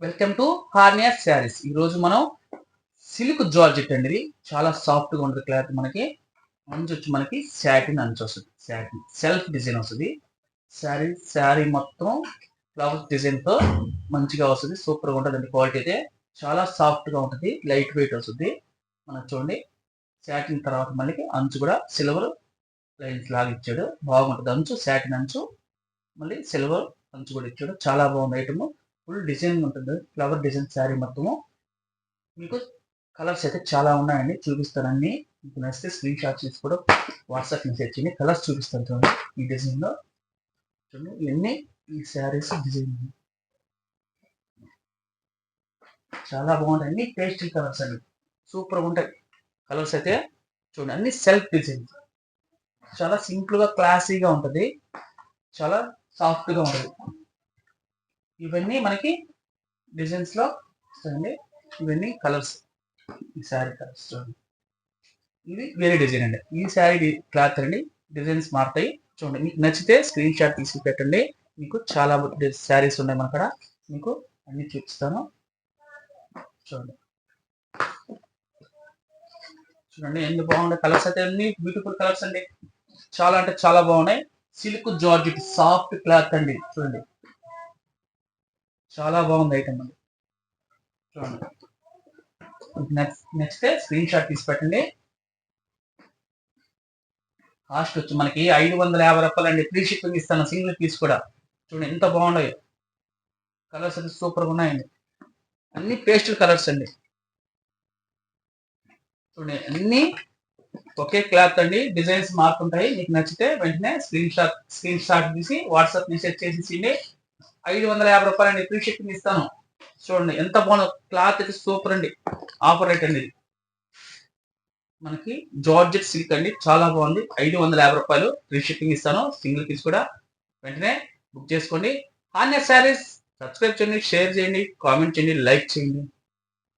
Welcome to హార్నియా saris ఈరోజు మనం silk georgette అండి. ఇది చాలా సాఫ్ట్గా ఉంటుంది క్లాత్ మనకి. మంచి వచ్చి మనకి శాటిన్ అంచు వస్తుంది. శాటిన్ సెల్ఫ్ డిజైన్ వస్తుంది. శారీ శారీ మొత్తం ఫ్లవర్స్ డిజైన్తో మంచిగా వస్తుంది. సూపర్గా ఉంటుంది అండి క్వాలిటీ అయితే. చాలా సాఫ్ట్గా ఉంటుంది. లైట్ వెయిట్ వస్తుంది. మనం చూడండి. శాటిన్ తర్వాత మనకి అంచు కూడా సిల్వర్ లైన్స్ లాగా ఇచ్చాడు. బాగుంటుంది అంచు శాటిన్ అంచు. మళ్ళీ సిల్వర్ అంచు కూడా ఇచ్చాడు. చాలా బాగుంది ఐటమ్ ఫుల్ డిజైన్ ఉంటుంది. ఫ్లవర్ డిజైన్ శారీ మొత్తము. మీకు కలర్స్ అయితే చాలా ఉన్నాయండి. చూపిస్తాను అన్ని. మీకు నచ్చితే స్క్రీన్ షాట్ చేసి కూడా వాట్సాప్ మెసేజ్ చేయండి. కలర్స్ చూపిస్తాను చూడండి ఈ డిజైన్లో చూడండి ఇవన్నీ ఈ శారీస్ డిజైన్. చాలా బాగుంటాయి. అన్ని పేస్టల్ కలర్స్ అండి. సూపర్ ఉంటాయి. కలర్స్ అయితే చూడండి అన్ని సెల్ఫ్ డిజైన్. చాలా సింపుల్గా క్లాసీగా ఉంటుంది. చాలా సాఫ్ట్గా ఉంటుంది. ఇవన్నీ మనకి డిజైన్స్లో వస్తాయండి. ఇవన్నీ కలర్స్ ఈ శారీ కలర్స్ చూడండి ఇది వేరే డిజైన్ అండి. ఈ శారీ క్లాత్ అండి. డిజైన్స్ మారుతాయి. చూడండి మీకు నచ్చితే స్క్రీన్ షాట్ తీసి పెట్టండి మీకు చాలా శారీస్ ఉన్నాయి మన కాడ. మీకు అన్ని చూపిస్తాను. చూడండి. చూడండి ఎన్ని బాగున్నాయి కలర్స్ అయితే అన్ని. బ్యూటిఫుల్ కలర్స్ అండి. చాలా అంటే చాలా బాగున్నాయి. సిల్క్ జార్జెట్ సాఫ్ట్ క్లాత్ అండి. చూడండి. చాలా బాగుంది ఐటమ్ అండి చూడండి. నెక్స్ట్ నెక్స్ట్ స్క్రీన్ షాట్ తీసి పెట్టండి. కాస్ట్ వచ్చి మనకి ఐదు వందల యాభై రూపాయలు అండి ఫ్రీ షిప్పింగ్ ఇస్తాను. సింగిల్ పీస్ కూడా. చూడండి ఎంత బాగున్నాయో. కలర్స్ అయితే సూపర్గా ఉన్నాయండి. అన్ని పేస్టల్ కలర్స్ అండి. చూడండి అన్ని ఒకే క్లాత్ అండి. డిజైన్స్ మారుతుంటాయి. మీకు నచ్చితే వెంటనే స్క్రీన్ షాట్ స్క్రీన్ షాట్ తీసి వాట్సాప్ మెసేజ్ చేసేసిండి ఐదు వందల యాభై రూపాయలు అండి. ఫ్రీ షిప్పింగ్ ఇస్తాను. చూడండి ఎంత బాగుందో. క్లాత్ అయితే సూపర్ అండి. ఆఫర్ రేట్ అండి ఇది మనకి జార్జెట్ సిల్క్ అండి. చాలా బాగుంది. ఐదు వందల యాభై రూపాయలు ఫ్రీ షిప్పింగ్ ఇస్తాను. సింగిల్ పీస్ కూడా. వెంటనే బుక్ చేసుకోండి. ఆన్య శారీస్ సబ్స్క్రైబ్ చేయండి షేర్ చేయండి కామెంట్ చేయండి లైక్ చేయండి.